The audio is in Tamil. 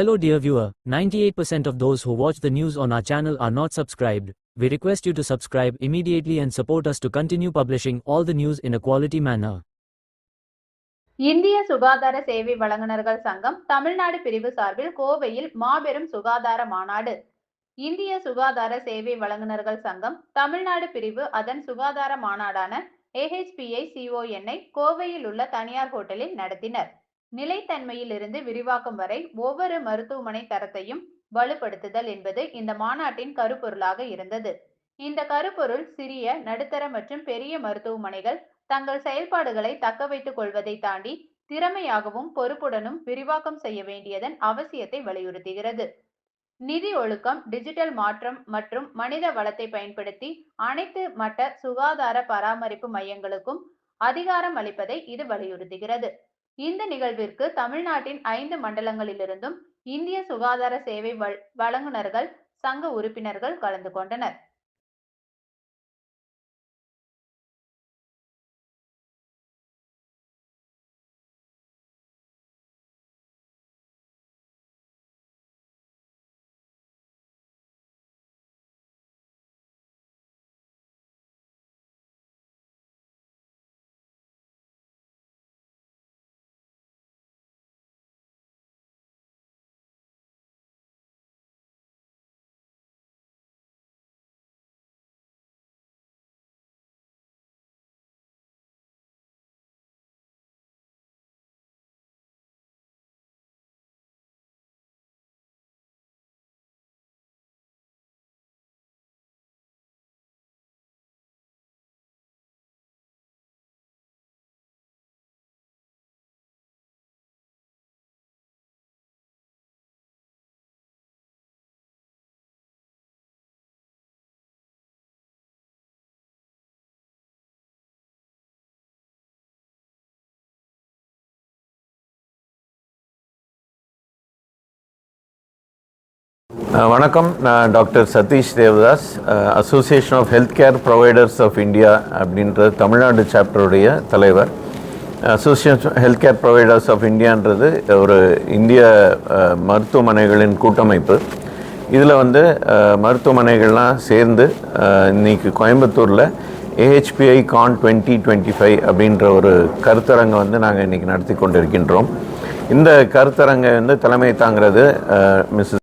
Hello dear viewer, 98% of those who watch the news on our channel are not subscribed. We request you to subscribe immediately and support us to continue publishing all the news in a quality manner. இந்திய சுகாதார சேவை வழங்குநர்கள் சங்கம் தமிழ்நாடு பிரிவு சார்பில் கோவையில் மாபெரும் சுகாதார மாநாடு இந்திய சுகாதார சேவை வழங்குநர்கள் சங்கம் தமிழ்நாடு பிரிவு அதன் சுகாதார மாநாடான ஏஹெச்பிஐ சிஓஎன்ஐ கோவையில் உள்ள தனியார் ஹோட்டலில் நடத்தினர் நிலைத்தன்மையிலிருந்து விரிவாக்கம் வரை ஒவ்வொரு மருத்துவமனை தரத்தையும் வலுப்படுத்துதல் என்பது இந்த மாநாட்டின் கருப்பொருளாக இருந்தது. இந்த கருப்பொருள் சிறிய நடுத்தர மற்றும் பெரிய மருத்துவமனைகள் தங்கள் செயல்பாடுகளை தக்க வைத்துக் கொள்வதை தாண்டி திறமையாகவும் பொறுப்புடனும் விரிவாக்கம் செய்ய வேண்டியதன் அவசியத்தை வலியுறுத்துகிறது. நிதி ஒழுக்கம் டிஜிட்டல் மாற்றம் மற்றும் மனித வளத்தை பயன்படுத்தி அனைத்து மட்ட சுகாதார பராமரிப்பு மையங்களுக்கும் அதிகாரம் அளிப்பதை இது வலியுறுத்துகிறது. இந்த நிகழ்விற்கு தமிழ்நாட்டின் ஐந்து மண்டலங்களிலிருந்தும் இந்திய சுகாதார சேவை வழங்குநர்கள் வழங்குனர்கள் சங்க உறுப்பினர்கள் கலந்து கொண்டனர். வணக்கம். நான் doctor Satish Devadas. Association of health care providers of India அப்படின்ற தமிழ்நாடு சாப்டருடைய தலைவர். Association health care providers of இந்தியான்றது ஒரு இந்திய மருத்துவமனைகளின் கூட்டமைப்பு. இதில் வந்து மருத்துவமனைகள்லாம் சேர்ந்து இன்றைக்கி கோயம்புத்தூரில் AHPI con twenty twenty five அப்படின்ற ஒரு கருத்தரங்கை வந்து நாங்கள் இன்றைக்கி நடத்தி கொண்டிருக்கின்றோம். இந்த கருத்தரங்கை வந்து தலைமை தாங்கிறது மிஸ்ஸஸ்